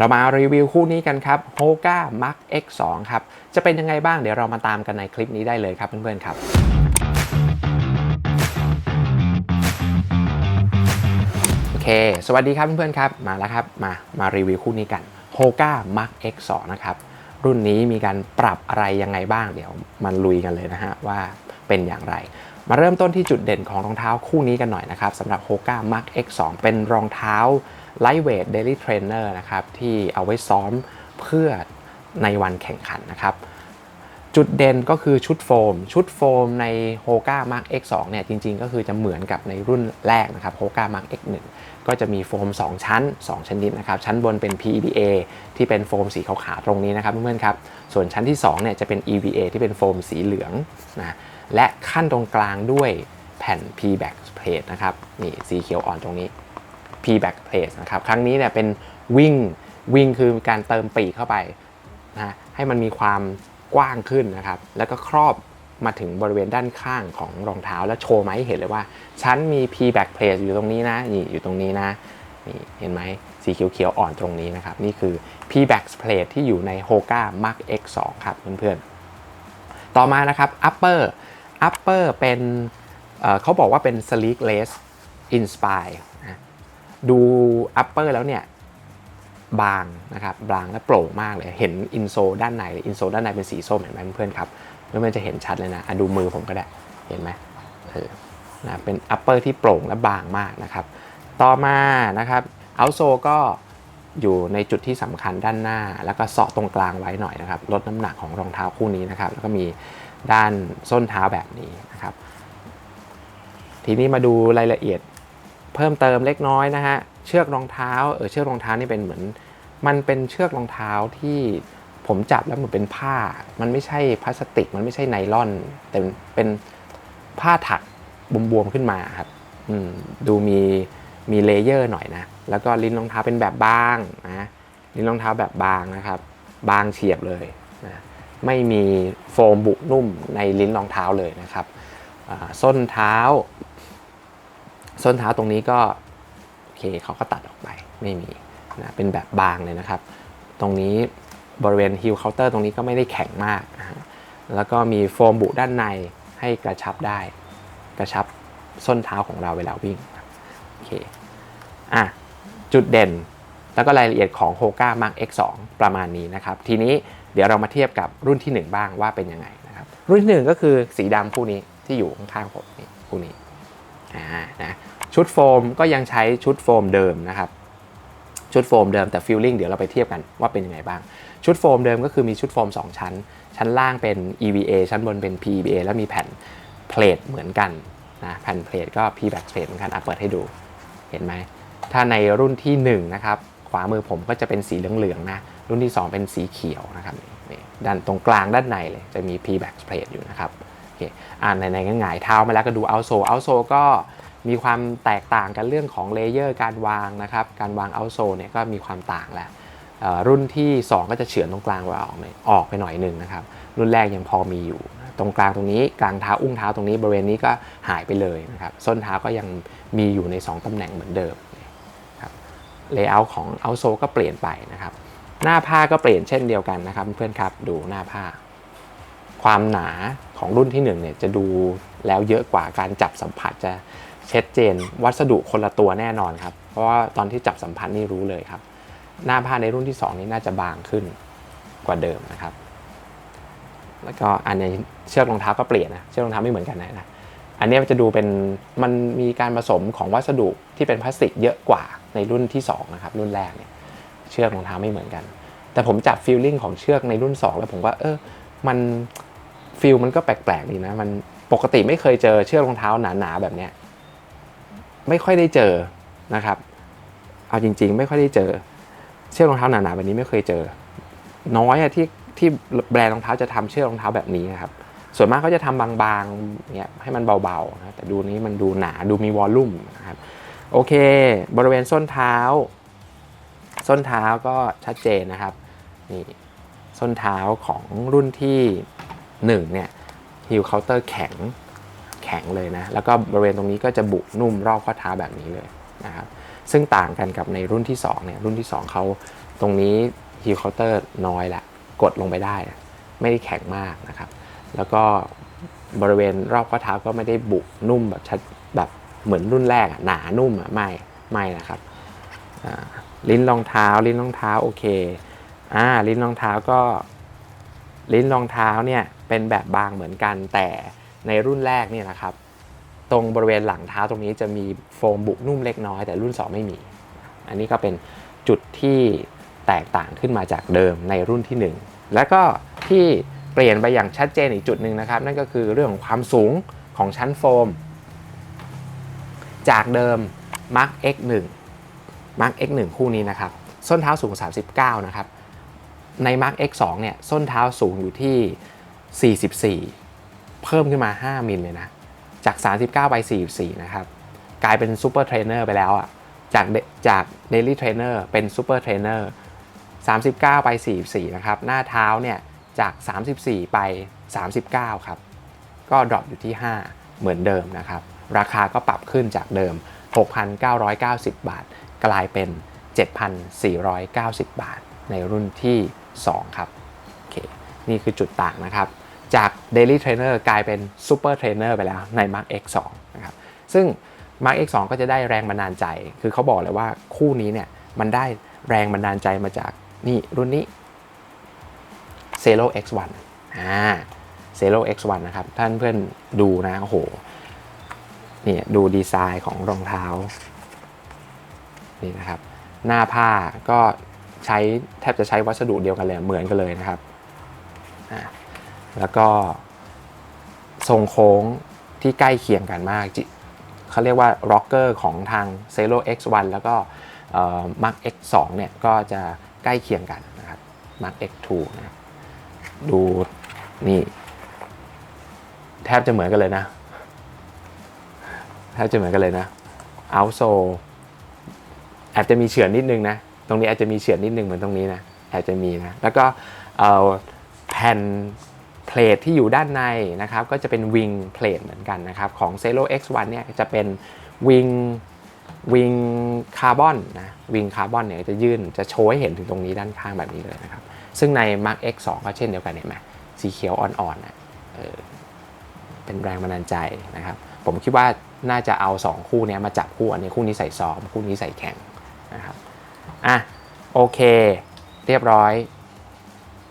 เรามารีวิวคู่นี้กันครับ Hoka Mark X2 ครับ จะเป็นยังไงบ้างเดี๋ยวเรามาตามกันในคลิปนี้ได้เลยครับเพื่อนๆครับโอเค สวัสดีครับเพื่อนๆครับมาแล้วครับมามารีวิวคู่นี้กัน Hoka Mark X2 นะครับรุ่นนี้มีการปรับอะไรยังไงบ้างเดี๋ยวมันลุยกันเลยนะฮะว่าเป็นอย่างไร มาเริ่มต้นที่จุดเด่นของรองเท้าคู่นี้กันหน่อยนะครับสำหรับ Hoka Mark X2 เป็นรองเท้า Lightweight Daily Trainer นะครับที่เอาไว้ซ้อมเพื่อในวันแข่งขันนะครับ จุดเด่นก็คือชุดโฟม ชุดโฟมใน Hoka Mark X2 เนี่ยจริงๆ ก็คือจะเหมือนกับในรุ่นแรกนะครับ Hoka Mark X1 ก็จะมีโฟม 2 ชั้น 2 ชนิดนะครับ ชั้นบนเป็น PEVA ที่เป็นโฟมสีขาวๆตรงนี้นะครับเพื่อนๆครับ ส่วนชั้นที่2เนี่ยจะเป็น EVA ที่เป็นโฟมสีเหลืองนะและขั้นตรงกลางด้วยแผ่น P back plate นะครับนี่สีเขียวอ่อนตรงนี้ P back plate นะครับครั้งนี้เนี่ยเป็นวิ่งวิ่งคือการเติมปีกเข้าไปนะให้มันมีความกว้างขึ้นนะครับ แล้วก็ครอบมาถึงบริเวณด้านข้างของรองเท้าแล้วโชว์มาให้เห็นเลยว่า ฉันมี P back plate อยู่ตรงนี้นะนี่อยู่ตรงนี้นะนี่เห็นไหมสีเขียวๆอ่อนตรงนี้นะครับ นี่คือ P back plate ที่อยู่ใน Hoka Mark X2 ครับเพื่อนๆ ต่อมานะครับ upper upper เป็นเเขาบอกว่าเป็น sleek lace inspire นะดู upper แล้วเนี่ยบางนะครับบางและโปร่งมากเลย เห็นอินโซด้านในอินโซด้านในเป็นสีส้มเห็นไหมเพื่อนๆครับเพื่อนๆจะเห็นชัดเลยนะอะดูมือผมก็ได้เห็นไหมเออนะเป็น upper ที่โปร่งและบางมากนะครับ ต่อมานะครับเอาโซก็อยู่ในจุดที่สำคัญด้านหน้า แล้วก็เสาะตรงกลางไว้หน่อยนะครับลดน้ำหนักของรองเท้าคู่นี้นะครับ แล้วก็มีด้านส้นเท้าแบบนี้นะครับ ทีนี้มาดูรายละเอียด พิ่มเติมเล็กน้อยนะฮะเชือกรองเท้าเออเชือกรองเท้านี่เป็นเหมือน มันเป็นเชือกรองเท้าที่ผมจับแล้วเหมือนเป็นผ้า มันไม่ใช่พลาสติก มันไม่ใช่ไนล่อน แต่เป็นผ้าถักบวมๆขึ้นมาครับอืมดูมีมีเลเยอร์หน่อยนะ แล้วก็ลิ้นรองเท้าเป็นแบบบางนะลิ้นรองเท้าแบบบางนะครับ บางเฉียบเลยนะไม่มีโฟมบุนุ่มในลิ้นรองเท้าเลยนะครับส้นเท้า ส้นเท้าตรงนี้ก็โอเคเขาก็ตัดออกไปไม่มีนะเป็นแบบบางเลยนะครับ ตรงนี้บริเวณฮิลเคาน์เตอร์ตรงนี้ก็ไม่ได้แข็งมากนะฮะแล้วก็มีโฟมบุด้านในให้กระชับได้ กระชับส้นเท้าของเราเวลาวิ่งโอเคอะจุดเด่นแล้วก็รายละเอียดของ Hoka Mark X2 ประมาณนี้นะครับ ทีนี้เดี๋ยวเรามาเทียบกับรุ่นที่ 1 บ้างว่าเป็นยังไงนะครับ รุ่นที่ 1 ก็คือสีดำคู่นี้ที่อยู่ข้างๆผมนี่คู่นี้ อ่านะชุดโฟมก็ยังใช้ชุดโฟมเดิมนะครับ ชุดโฟมเดิมแต่ฟิลลิ่งเดี๋ยวเราไปเทียบกันว่าเป็นยังไงบ้าง ชุดโฟมเดิมก็คือมีชุดโฟม 2 ชั้น ชั้นล่างเป็น EVA ชั้นบนเป็น PEVA แล้วมีแผ่นเพลทเหมือนกันนะแผ่นเพลทก็ P back plate เหมือนกันอะเปิดให้ดูเห็นไหมถ้าในรุ่นที่1นะครับขวามือผมก็จะเป็นสีเหลืองๆนะรุ่นที่ 2 เป็นสีเขียวนะครับด้านตรงกลางด้านในเลยจะมี P back plate อยู่นะครับ เคอ่าในๆก็หงายเท้ามาแล้วก็ดูเอาโซเอาโซก็มีความแตกต่างกันเรื่องของเลเยอร์การวางนะครับ การวางเอาโซเนี่ยก็มีความต่างแหล้วเอ่อรุ่นที่ 2 ก็จะเฉือนตรงกลางเราออกออกไปหน่อยหนึ่งนะครับ รุ่นแรกยังพอมีอยู่ ตรงกลางตรงนี้กลางเท้าอุ้งเท้าตรงนี้บริเวณนี้ก็หายไปเลยนะครับ ส้นเท้าก็ยังมีอยู่ใน 2ตำแหน่งเหมือนเดิมครับเลเยอร์ของเอาโซก็เปลี่ยนไปนะครับ หน้าผ้าก็เปลี่ยนเช่นเดียวกันนะครับเพื่อนครับดูหน้าผ้า ความหนาของรุ่นที่1เนี่ยจะดูแล้วเยอะกว่าการจับสัมผัสจะชัดเจน วัสดุคนละตัวแน่นอนครับ เพราะว่าตอนที่จับสัมผัสนี่รู้เลยครับ หน้าผ้าในรุ่นที่ 2 นี้น่าจะบางขึ้นกว่าเดิมนะครับ แล้วก็อันนี้เชือกรองเท้าก็เปลี่ยนนะเชือกรองเท้าไม่เหมือนกันนะนะอันนี้มันจะดูเป็นมันมีการผสมของวัสดุที่เป็นพลาสติกเยอะกว่าในรุ่นที่2นะครับรุ่นแรกเนี่ยเชือกรองเท้าไม่เหมือนกัน แต่ผมจับฟีลลิ่งของเชือกในรุ่น 2 แล้วผมว่าเออมัน ฟีลมันก็แปลกๆดีนะ มันปกติไม่เคยเจอเชือกรองเท้าหนาๆแบบเนี้ยไม่ค่อยได้เจอนะครับ เอาจริง ๆ ไม่ค่อยได้เจอ เชือกรองเท้าหนาๆแบบนี้ไม่เคยเจอ น้อยอะที่ที่แบรนด์รองเท้าจะทำเชือกรองเท้าแบบนี้นะครับ ส่วนมากเขาจะทำบางๆเนี่ยให้มันเบาๆนะแต่ดูนี้มันดูหนาดูมีวอลลุ่มนะครับโอเค บริเวณส้นเท้า ส้นเท้าก็ชัดเจนนะครับนี่ส้นเท้าของรุ่นที่ 1เนี่ยฮิลเคาน์เตอร์แข็งแข็งเลยนะ แล้วก็บริเวณตรงนี้ก็จะบุนุ่มรอบข้อเท้าแบบนี้เลยนะครับซึ่งต่างกันกับในรุ่นที่2เนี่ยรุ่นที่ 2เขาตรงนี้ฮิลเคาน์เตอร์น้อยละกดลงไปได้ ไม่ได้แข็งมากนะครับ แล้วก็บริเวณรอบข้อเท้าก็ไม่ได้บุนุ่มแบบชัดแบบเหมือนรุ่นแรกอะหนานุ่มอะไม่ไม่นะครับลิ้นรองเท้า ลิ้นรองเท้าโอเคอ่าลิ้นรองเท้าก็ ลิ้นรองเท้าเนี่ย เป็นแบบบางเหมือนกันแต่ในรุ่นแรกเนี่ยนะครับ ตรงบริเวณหลังเท้าตรงนี้จะมีโฟมบุนุ่มเล็กน้อย แต่รุ่น 2 ไม่มี อันนี้ก็เป็นจุดที่แตกต่างขึ้นมาจากเดิมในรุ่นที่ 1 แล้วก็ที่เปลี่ยนไปอย่างชัดเจนอีกจุดหนึ่งนะครับ นั่นก็คือเรื่องของความสูงของชั้นโฟม จากเดิม Mark X1 Mark X1 คู่นี้นะครับ ส้นเท้าสูง 39 นะครับ ใน Mark X2 เนี่ย ส้นเท้าสูงอยู่ที่ 44 เพิ่มขึ้นมา 5 มิลเลยนะ จาก 39 ไป 44 นะครับ กลายเป็นซูเปอร์เทรนเนอร์ไปแล้วอะ จากเดจากเดลี่เทรนเนอร์เป็นซูเปอร์เทรนเนอร์39 ไป 44 นะครับ หน้าเท้าเนี่ย จาก 34 ไป 39 ครับ ก็ดรอปอยู่ที่ 5 เหมือนเดิมนะครับ ราคาก็ปรับขึ้นจากเดิม 6,990 บาท กลายเป็น 7,490 บาท ในรุ่นที่ 2 ครับ โอเค นี่คือจุดต่างนะครับ จาก Daily Trainer กลายเป็น Super Trainer ไปแล้วใน Mark X2 นะครับซึ่ง Mark X2 ก็จะได้แรงบันดาลใจ คือเขาบอกเลยว่าคู่นี้เนี่ยมันได้แรงบันดาลใจมาจากนี่รุ่นนี้ c e l o X1 อ่า c e l o X1 นะครับ ท่านเพื่อนดูนะโอ้โหนี่ดูดีไซน์ของรองเท้านี่นะครับ หน้าผ้าก็ใช้แทบจะใช้วัสดุเดียวกันเลยเหมือนกันเลยนะครับอ่า แล้วก็ทรงโค้งที่ใกล้เคียงกันมากจิเขาเรียกว่าร็อกเกอร์ของทาง c e l o X1 แล้วก็เอ่อ Mark X2 เนี่ยก็จะใกล้เคียงกันนะครับ Mark X2 นะดูนี่แทบจะเหมือนกันเลยนะ แทบจะเหมือนกันเลยนะเอาโซแอบจจะมีเฉือนนิดนึงนะ ตรงนี้อาจจะมีเฉือนนิดนึงเหมือนตรงนี้นะอาจจะมีนะ แล้วก็แผ่น เพลทที่อยู่ด้านในนะครับก็จะเป็นวิงเพลทเหมือนกันนะครับของ c e l o X1 เนี่ยจะเป็นวิงวิงคาร์บอนนะวิงคาร์บอนเนี่ยจะยื่นจะโชว์ให้เห็นถึงตรงนี้ด้านข้างแบบนี้เลยนะครับ ซึ่งใน Mark X2 ก็เช่นเดียวกันเห็นไหมสีเขียวอ่อนๆนะเออเป็นแรงบันดาลใจนะครับ ผมคิดว่าน่าจะเอา 2 คู่นี้มาจับคู่อันนี้คู่นี้ใส่ซ้อม คู่นี้ใส่แข่งนะครับอะโอเค เรียบร้อย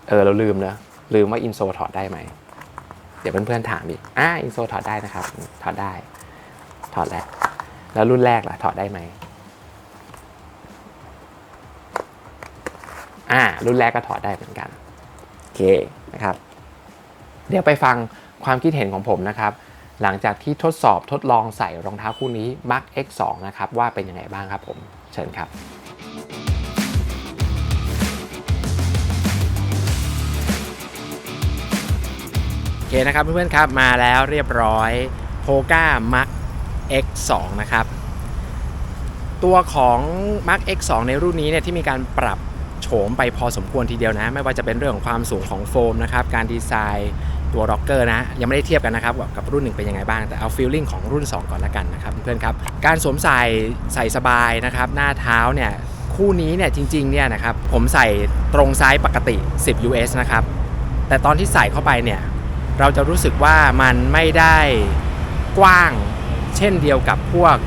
เออ เราลืมเนอะ ลืมว่าอินโซถอดได้ไหม เดี๋ยวเพื่อนๆถามอีกอะอินโซถอดได้นะครับ ถอดได้ ถอดแล้ว แล้วรุ่นแรกล่ะ ถอดได้ไหมอ่า รุ่นแรกก็ถอดได้เหมือนกัน โอเคนะครับ เดี๋ยวไปฟังความคิดเห็นของผมนะครับ หลังจากที่ทดสอบทดลองใส่รองเท้าคู่นี้ Mark X2 นะครับ ว่าเป็นยังไงบ้างครับผม เชิญครับ เคนะครับเพื่อนๆครับมาแล้วเรียบร้อย p o g a Mark X2 นะครับ ตัวของ Mark X2 ในรุ่นนี้เนี่ยที่มีการปรับโฉมไปพอสมควรทีเดียวนะ ไม่ว่าจะเป็นเรื่องของความสูงของโฟมนะครับ การดีไซน์ตัวร็อกเกอร์นะ ยังไม่ได้เทียบกันนะครับ กับรุ่นหนึ่งเป็นยังไงบ้าง แต่เอาฟีลลิ่งของรุ่น 2 ก่อนละกันนะครับเพื่อนๆครับ การสวมใส่ใส่สบายนะครับ หน้าเท้าเนี่ยคู่นี้เนี่ยจริงๆเนี่ยนะครับผมใส่ตรงไซส์ปกติ 10 US นะครับแต่ตอนที่ใส่เข้าไปเนี่ย เราจะรู้สึกว่ามันไม่ได้กว้างเช่นเดียวกับพวก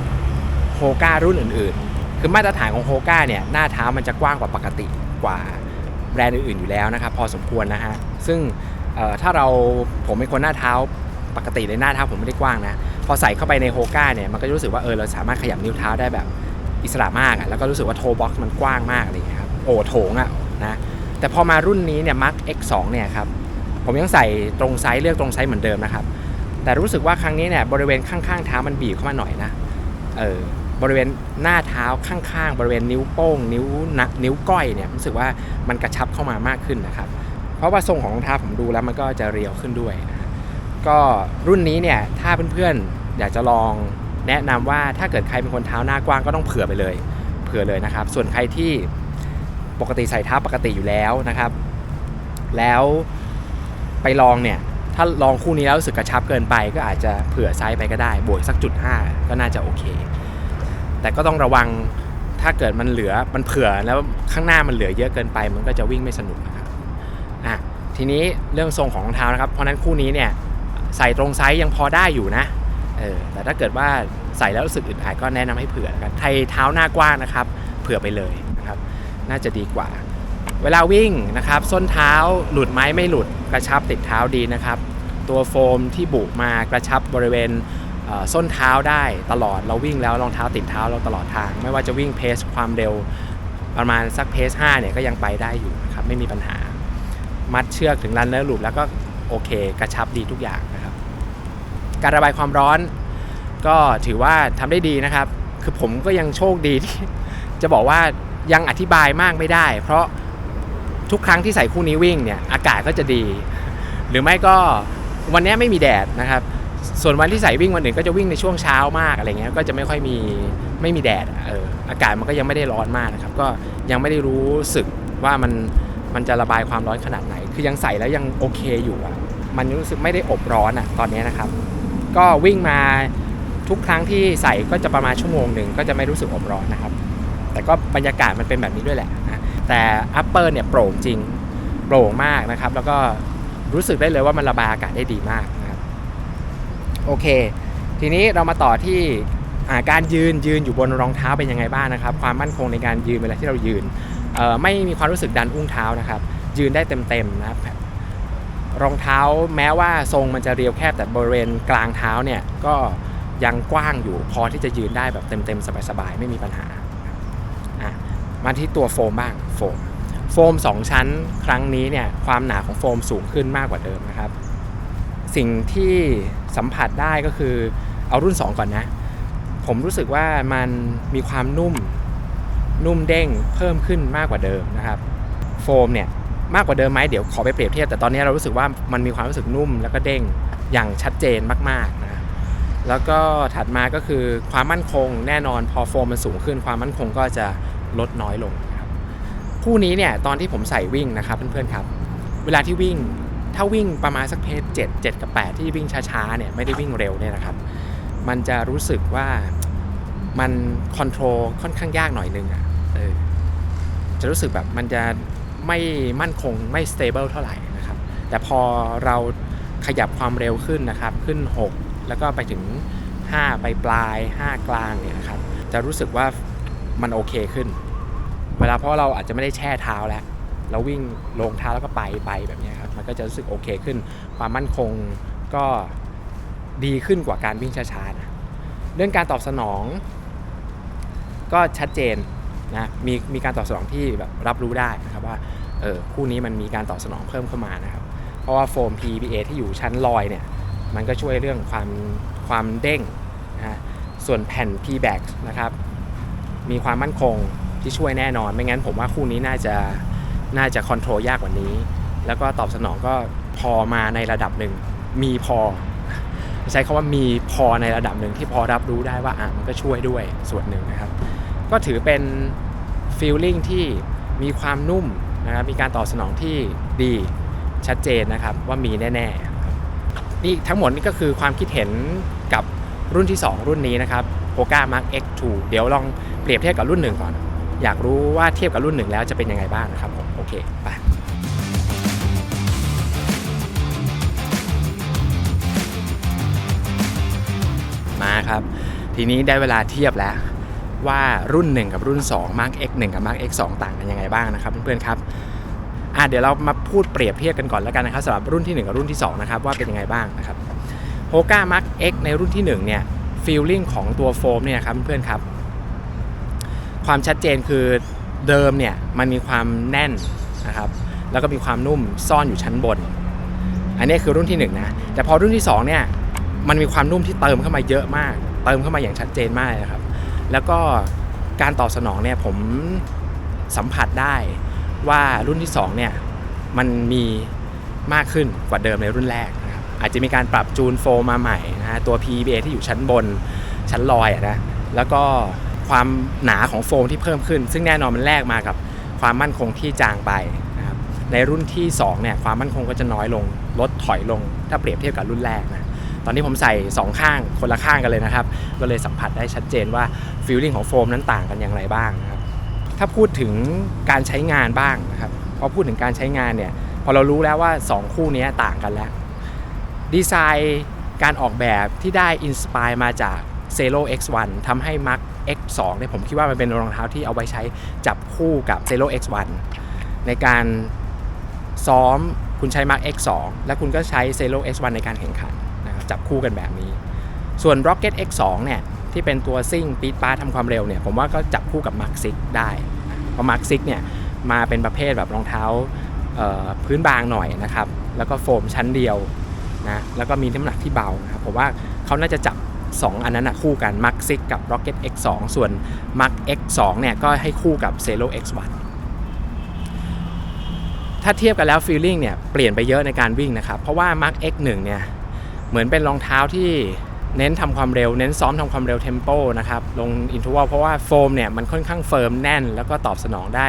โฮก้ารุ่นอื่นๆ คือมาตรฐานของโฮก้าเนี่ยหน้าเท้ามันจะกว้างกว่าปกติกว่าแบรนด์อื่นๆอยู่แล้วนะครับพอสมควรนะฮะซึ่งถ้าเราผมเป็นคนหน้าเท้าปกติเลยหน้าเท้าผมไม่ได้กว้างนะพอใส่เข้าไปในโฮก้าเนี่ยมันก็จะรู้สึกว่าเออเราสามารถขยับนิ้วเท้าได้แบบอิสระมากอะแล้วก็รู้สึกว่าโทบ็อกซ์มันกว้างมากอะไรเงี้ยครับโอ้โถงอะนะแต่พอมารุ่นนี้เนี่ย Mark X2 เนี่ยครับ ผมยังใส่ตรงไซส์เลือกตรงไซส์เหมือนเดิมนะครับ แต่รู้สึกว่าครั้งนี้เนี่ยบริเวณข้างๆเท้ามันบีบเข้ามาหน่อยนะเออบริเวณหน้าเท้าข้างๆ บริเวณนิ้วโป้ง นิ้วนะนิ้วก้อยเนี่ยรู้สึกว่ามันกระชับเข้ามามากขึ้นนะครับ เพราะว่าทรงของรองเท้าผมดูแล้วมันก็จะเรียวขึ้นด้วยนะก็รุ่นนี้เนี่ยถ้าเพื่อนๆอยากจะลองแนะนำว่าถ้าเกิดใครเป็นคนเท้าหน้ากว้างก็ต้องเผื่อไปเลย เผื่อเลยนะครับ ส่วนใครที่ปกติใส่เท้าปกติอยู่แล้วนะครับ แล้ว ไปลองเนี่ย ถ้าลองคู่นี้แล้วรู้สึกกระชับเกินไป ก็อาจจะเผื่อไซส์ไปก็ได้ บวกสักจุดห้าก็น่าจะโอเค แต่ก็ต้องระวังถ้าเกิดมันเหลือมันเผื่อแล้วข้างหน้ามันเหลือเยอะเกินไป มันก็จะวิ่งไม่สนุกนะครับอะทีนี้เรื่องทรงของรองเท้านะครับ เพราะฉะนั้นคู่นี้เนี่ยใส่ตรงไซส์ยังพอได้อยู่นะเออแต่ถ้าเกิดว่าใส่แล้วรู้สึกอึดอัดก็แนะนำให้เผื่อกันใครเท้าหน้ากว้างนะครับ เผื่อไปเลยนะครับ น่าจะดีกว่า เวลาวิ่งนะครับ ส้นเท้าหลุดไหมไม่หลุดกระชับติดเท้าดีนะครับ ตัวโฟมที่บุมากระชับบริเวณส้นเท้าได้ตลอดเราวิ่งแล้วรองเท้าติดเท้าเราตลอดทาง ไม่ว่าจะวิ่งเพสความเร็วประมาณสักเพส5เนี่ยก็ยังไปได้อยู่นะครับไม่มีปัญหา มัดเชือกถึงรันเนอร์ลูปแล้วก็โอเค กระชับดีทุกอย่างนะครับ การระบายความร้อนก็ถือว่าทำได้ดีนะครับ คือผมก็ยังโชคดีที่จะบอกว่ายังอธิบายมากไม่ได้ เพราะ ทุกครั้งที่ใส่คู่นี้วิ่งเนี่ยอากาศก็จะดี หรือไม่ก็วันนี้ไม่มีแดดนะครับ ส่วนวันที่ใส่วิ่งวันอื่นก็จะวิ่งในช่วงเช้ามากอะไรเงี้ยก็จะไม่ค่อยมีไม่มีแดดเอออากาศมันก็ยังไม่ได้ร้อนมากนะครับ ก็ยังไม่ได้รู้สึกว่ามันมันจะระบายความร้อนขนาดไหน คือยังใส่แล้วยังโอเคอยู่อะมันรู้สึกไม่ได้อบร้อนอะตอนนี้นะครับ ก็วิ่งมาทุกครั้งที่ใส่ก็จะประมาณชั่วโมงหนึ่งก็จะไม่รู้สึกอบร้อนนะครับ แต่ก็บรรยากาศมันเป็นแบบนี้ด้วยแหละ แต่อัปเปอร์เนี่ยโปร่งจริงโปร่งมากนะครับ แล้วก็รู้สึกได้เลยว่ามันระบายอากาศได้ดีมากนะครับโอเค ทีนี้เรามาต่อที่าการยืนยืนอยู่บนรองเท้าเป็นยังไงบ้างนะครับ ความมั่นคงในการยืนเวลาที่เรายืนไม่มีความรู้สึกดันอุ้งเท้านะครับ ยืนได้เต็มๆนะครับรองเท้าแม้ว่าทรงมันจะเรียวแคบแต่บริเวณกลางเท้าเนี่ยก็ยังกว้างอยู่พอที่จะยืนได้แบบเต็มๆสบายๆไม่มีปัญหา มาที่ตัวโฟมบ้างโฟมโฟม 2 ชั้นครั้งนี้เนี่ยความหนาของโฟมสูงขึ้นมากกว่าเดิมนะครับ สิ่งที่สัมผัสได้ก็คือเอารุ่น 2 ก่อนนะ ผมรู้สึกว่ามันมีความนุ่มนุ่มเด้งเพิ่มขึ้นมากกว่าเดิมนะครับ โฟมเนี่ยมากกว่าเดิมไหมเดี๋ยวขอไปเปรียบเทียบแต่ตอนนี้เรารู้สึกว่ามันมีความรู้สึกนุ่มแล้วก็เด้งอย่างชัดเจนมากๆนะแล้วก็ถัดมาก็คือความมั่นคงแน่นอนพอโฟมมันสูงขึ้นความมั่นคงก็จะ ลดน้อยลงนะครับคู่นี้เนี่ยตอนที่ผมใส่วิ่งนะครับเพื่อนๆครับ เวลาที่วิ่งถ้าวิ่งประมาณสักเพจ7 7 กับ 8 ที่วิ่งช้าๆเนี่ยไม่ได้วิ่งเร็วเนี่ยนะครับ มันจะรู้สึกว่ามันคอนโทรลค่อนข้างยากหน่อยนึงอะเออจะรู้สึกแบบมันจะไม่มั่นคงไม่ stable เท่าไหร่นะครับ แต่พอเราขยับความเร็วขึ้นนะครับ ขึ้น 6 แล้วก็ไปถึง 5 ไปปลาย 5 กลางเนี่ยนะครับ จะรู้สึกว่า มันโอเคขึ้น เวลาเพราะเราอาจจะไม่ได้แช่เท้าแล้วเราวิ่งลงเท้าแล้วก็ไปไปแบบนี้ครับมันก็จะรู้สึกโอเคขึ้น ความมั่นคงก็ดีขึ้นกว่าการวิ่งช้าๆนะเรื่องการตอบสนอง ก็ชัดเจนนะมีมีการตอบสนองที่แบบรับรู้ได้นะครับว่าเออคู่นี้มันมีการตอบสนองเพิ่มเข้ามานะครับ เพราะว่าโฟม PBA ที่อยู่ชั้นลอยเนี่ยมันก็ช่วยเรื่องความความเด้งนะฮะส่วนแผ่น P-back นะครับ มีความมั่นคงที่ช่วยแน่นอน ไม่งั้นผมว่าคู่นี้น่าจะน่าจะคอนโทรลยากกว่านี้ แล้วก็ตอบสนองก็พอมาในระดับหนึ่ง มีพอ ใช้คาว่ามีพอในระดับหนึ่งที่พอรับรู้ได้ว่าอะมันก็ช่วยด้วยส่วนหนึ่งนะครับ ก็ถือเป็นฟีลลิ่งที่มีความนุ่มนะครับมีการตอบสนองที่ดีชัดเจนนะครับว่ามีแน่ๆนี่ทั้งหมดนี่ก็คือความคิดเห็นกับรุ่นที่ 2 รุ่นนี้นะครับ p o g a Mark X2 เดี๋ยวลองเปรียบเทียบกับรุ่นหนึ่งก่อน อยากรู้ว่าเทียบกับรุ่นหนึ่งแล้วจะเป็นยังไงบ้างนะครับผมโอเคไปมาครับ ทีนี้ได้เวลาเทียบแล้วว่ารุ่น 1 กับรุ่น 2 Mark X 1 กับ Mark X 2 ต่างกันยังไงบ้างนะครับเพื่อนๆครับอะเดี๋ยวเรามาพูดเปรียบเทียบกันก่อนแล้วกันนะครับสำหรับรุ่นที่ 1 กับรุ่นที่ 2 นะครับว่าเป็นยังไงบ้างนะครับ h o g a Mark X ในรุ่นที่ 1 เนี่ย ฟีลลิ่งของตัวโฟมเนี่ยครับเพื่อนครับ ความชัดเจนคือเดิมเนี่ยมันมีความแน่นนะครับ แล้วก็มีความนุ่มซ่อนอยู่ชั้นบน อันนี้คือรุ่นที่1นงนะแต่พอรุ่นที่2เนี่ยมันมีความนุ่มที่เติมเข้ามาเยอะมาก เติมเข้ามาอย่างชัดเจนมากนะครับ แล้วก็การตอบสนองเนี่ยผมสัมผัสได้ว่ารุ่นที่2เนี่ยมันมีมากขึ้นกว่าเดิมในรุ่นแรก อาจจะมีการปรับจูนโฟมมาใหม่นะฮะตัว PBA ที่อยู่ชั้นบนชั้นลอยนะแล้วก็ความหนาของโฟมที่เพิ่มขึ้น ซึ่งแน่นอนมันแลกมากับความมั่นคงที่จางไปนะครับในรุ่นที่2เนี่ยความมั่นคงก็จะน้อยลงลดถอยลง ถ้าเปรียบเทียบกับรุ่นแรกนะตอนนี้ผมใส่ 2 ข้างคนละข้างกันเลยนะครับ ก็เลยสัมผัสได้ชัดเจนว่าฟีลลิ่งของโฟมนั้นต่างกันอย่างไรบ้างนะครับถ้าพูดถึงการใช้งานบ้างนะครับพอพูดถึงการใช้งานเนี่ยพอเรารู้แล้วว่า 2 คู่นี้ต่างกันแล้ว ดีไซน์การออกแบบที่ได้อินสปายมาจาก c e l o X1 ทำให้ Mark X2 เนี่ยผมคิดว่ามันเป็นรองเท้าที่เอาไว้ใช้จับคู่กับ c e l o X1 ในการซ้อมคุณใช้ Mark X2 และคุณก็ใช้ c e l o X1 ในการแข่งขันนะครับจับคู่กันแบบนี้ ส่วน Rocket X2 เนี่ยที่เป็นตัวซิ่งปีดปาร์ทำความเร็วเนี่ยผมว่าก็จับคู่กับ Mark 6ได้เพราะ Mark 6เนี่ยมาเป็นประเภทแบบรองเท้าพื้นบางหน่อยนะครับ แล้วก็โฟมชั้นเดียว นะแล้วก็มีน้ำหนักที่เบานะครับผมว่าเขาน่าจะจับ 2 อันนั้นนะคู่กัน Mark 6 กับ Rocket X2 ส่วน Mark X2 เนี่ยก็ให้คู่กับ c e l o X1 ถ้าเทียบกันแล้วฟีลลิ่งเนี่ยเปลี่ยนไปเยอะในการวิ่งนะครับ เพราะว่า Mark X1 เนี่ยเหมือนเป็นรองเท้าที่เน้นทำความเร็ว เน้นซ้อมทำความเร็วเทมโปนะครับ ลงอินทวัลเพราะว่าโฟมเนี่ยมันค่อนข้างเฟิร์มแน่น แล้วก็ตอบสนองได้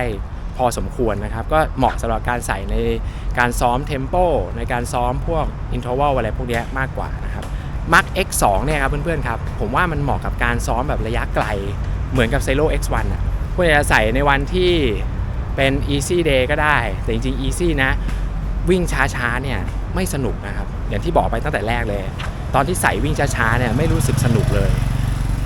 พอสมควรนะครับ ก็เหมาะสำหรับการใส่ในการซ้อมเทมโปในการซ้อมพวกอินท r วัลอะไรพวกนี้มากกว่านะครับ Mark X2 เนี่ยครับเพื่อนๆครับ ผมว่ามันเหมาะกับการซ้อมแบบระยะไกล เหมือนกับ c e l o X1 อะคุณจะใส่ในวันที่เป็น easy day ก็ได้ แต่จริงๆ easy นะ วิ่งช้าๆเนี่ยไม่สนุกนะครับ อย่างที่บอกไปตั้งแต่แรกเลย ตอนที่ใส่วิ่งช้าๆเนี่ยไม่รู้สึกสนุกเลย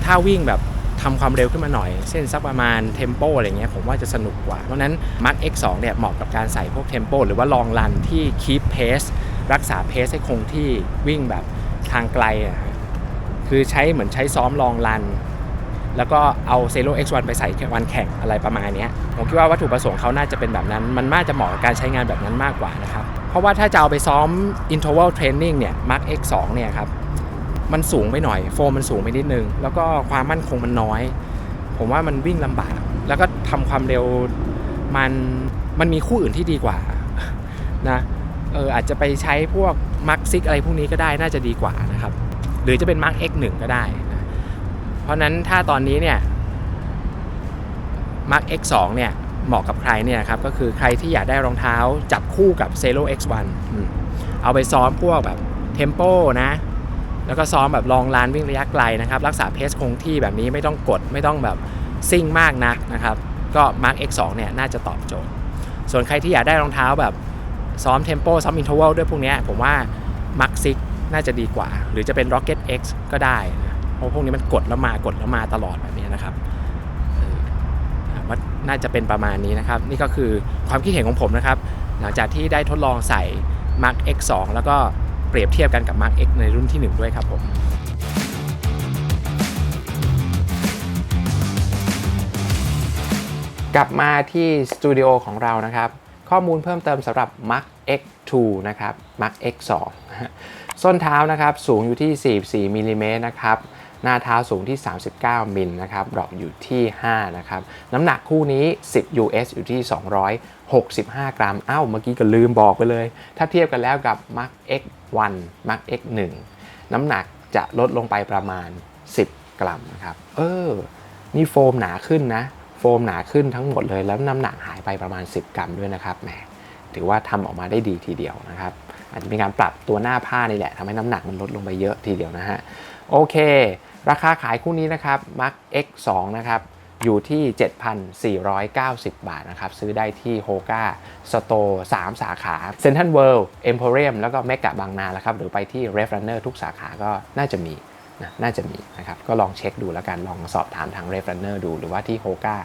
ถ้าวิ่งแบบ ทำความเร็วขึ้นมาหน่อยเส้นสักประมาณเทมโปอะไรเงี้ยผมว่าจะสนุกกว่า เพราะนั้น Mark X2 เนี่ยเหมาะกับการใส่พวกเทมโปหรือว่าลองรันที่ keep pace รักษาเพสให้คงที่วิ่งแบบทางไกลอะฮะคือใช้เหมือนใช้ซ้อมลองรัน แล้วก็เอาเซโ X1 ไปใส่วันแข่งอะไรประมาณนี้ผมคิดว่าวัตถุประสงค์เขาน่าจะเป็นแบบนั้น มันน่าจะเหมาะกับการใช้งานแบบนั้นมากกว่านะครับ เพราะว่าถ้าจะเอาไปซ้อม interval training เนี่ย Mark X2 เนี่ยครับ มันสูงไปหน่อย โฟมมันสูงไปนิดนึง แล้วก็ความมั่นคงมันน้อย ผมว่ามันวิ่งลำบาก แล้วก็ทำความเร็วมันมันมีคู่อื่นที่ดีกว่านะเอออาจจะไปใช้พวก Mark 6อะไรพวกนี้ก็ได้น่าจะดีกว่านะครับ หรือจะเป็น Mark X1 ก็ได้นะเพราะนั้นถ้าตอนนี้เนี่ย Mark X2 เนี่ยเหมาะกับใครเนี่ยครับก็คือใครที่อยากได้รองเท้าจับคู่กับ c e l o X1 อืมเอาไปซ้อมพวกแบบเทมโปนะ แล้วก็ซ้อมแบบลองลานวิ่งระยะไกลนะครับ รักษาเพสคงที่แบบนี้ไม่ต้องกดไม่ต้องแบบซิ่งมากนักนะครับ ก็ Mark X2 เนี่ยน่าจะตอบโจทย์ ส่วนใครที่อยากได้รองเท้าแบบซ้อมเทมโปซ้อมอินท r วัลด้วยพวกนี้ผมว่า Mark 6น่าจะดีกว่า หรือจะเป็น Rocket X ก็ได้นะเพราะพวกนี้มันกดแล้วมากดแล้วมาตลอดแบบนี้นะครับว่าน่าจะเป็นประมาณนี้นะครับ นี่ก็คือความคิดเห็นของผมนะครับ หลังจากที่ได้ทดลองใส่ Mark X2 แล้วก็ เปรียบเทียบกันกับ Mark X ในรุ่นที่ 1 ด้วยครับผมกลับมาที่สตูดิโอของเรานะครับ ข้อมูลเพิ่มเติมสำหรับ Mark X2 นะครับ Mark X2 ส้นเท้านะครับ สูงอยู่ที่ 44มิลลิเมตรนะครับ หน้าเท้าสูงที่ 39 มิลนะครับดรอปอยู่ที่ 5 นะครับ น้ำหนักคู่นี้ 10 US อยู่ที่ 265 กรัมอ้าวเมื่อกี้ก็ลืมบอกไปเลย ถ้าเทียบกันแล้วกับ Mark X1 Mark X1 น้ำหนักจะลดลงไปประมาณ 10 กรัมนะครับ เออ นี่โฟมหนาขึ้นนะ โฟมหนาขึ้นทั้งหมดเลย แล้วน้ำหนักหายไปประมาณ 10 กรัมด้วยนะครับ แหม ถือว่าทำออกมาได้ดีทีเดียวนะครับ อาจจะมีการปรับตัวหน้าผ้านี่แหละทำให้น้ำหนักมันลดลงไปเยอะทีเดียวนะฮะ โอเค ราคาขายคู่นี้นะครับ Mark X2 นะครับ อยู่ที่ 7,490 บาทนะครับ ซื้อได้ที่ Hoka Store 3สาขา Central World Emporium แล้วก็เมกะบางนาแล้วครับ หรือไปที่ r e f Runner ทุกสาขาก็น่าจะมี นะน่าจะมีนะครับก็ลองเช็คดูแล้วกันลองสอบถามทาง r e f Runner ดูหรือว่าที่ Hoka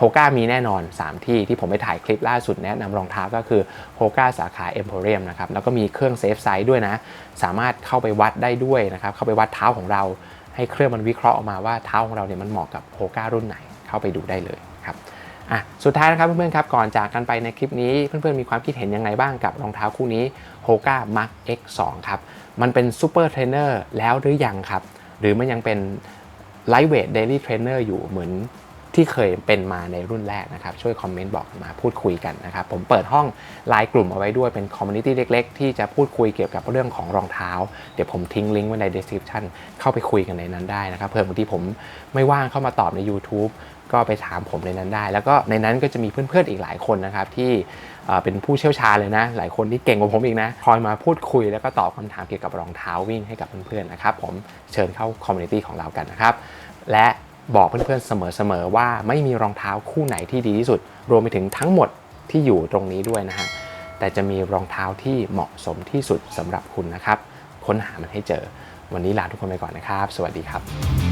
Hoka มีแน่นอน 3 ที่ที่ผมไปถ่ายคลิปล่าสุดแนะนำรองเท้าก็คือ Hoka สาขา Emporium นะครับแล้วก็มีเครื่องเซฟไซส์ด้วยนะ สามารถเข้าไปวัดได้ด้วยนะครับเข้าไปวัดเท้าของเราให้เครื่องมันวิเคราะห์ออกมาว่าเท้าของเราเนี่ยมันเหมาะกับโฮก้ารุ่นไหนเข้าไปดูได้เลยครับอะสุดท้ายนะครับเพื่อนๆครับก่อนจากกันไปในคลิปนี้เพื่อนๆมีความคิดเห็นยังไงบ้างกับรองเท้าคู่นี้ Hoka Mark X2 ครับมันเป็นซูเปอร์เทรนเนอร์แล้วหรือยังครับ หรือมันยังเป็นไลท์เวทเดลี่เทรนเนอร์อยู่เหมือนที่เคยเป็นมาในรุ่นแรกนะครับ ช่วยคอมเมนต์บอกมาพูดคุยกันนะครับ ผมเปิดห้องไลน์กลุ่มเอาไว้ด้วยเป็นคอมมูนิตี้เล็ก ๆ ที่จะพูดคุยเกี่ยวกับเรื่องของรองเท้า เดี๋ยวผมทิ้งลิงก์ไว้ใน description เข้าไปคุยกันในนั้นได้นะครับเพื่อบางทีผมไม่ว่างเข้ามาตอบใน YouTube ก็ไปถามผมในนั้นได้ แล้วก็ในนั้นก็จะมีเพื่อนๆอีกหลายคนนะครับที่เป็นผู้เชี่ยวชาญเลยนะ หลายคนที่เก่งกว่าผมอีกนะ คอยมาพูดคุยแล้วก็ตอบคำถามเกี่ยวกับรองเท้าวิ่งให้กับเพื่อนๆนะครับผมเชิญเข้าคอมมูนิตี้ของเรากันนะครับ และบอกเพื่อนๆเสมอๆว่าไม่มีรองเท้าคู่ไหนที่ดีที่สุด รวมไปถึงทั้งหมดที่อยู่ตรงนี้ด้วยนะฮะแต่จะมีรองเท้าที่เหมาะสมที่สุดสำหรับคุณนะครับ ค้นหามันให้เจอ วันนี้ลาทุกคนไปก่อนนะครับ สวัสดีครับ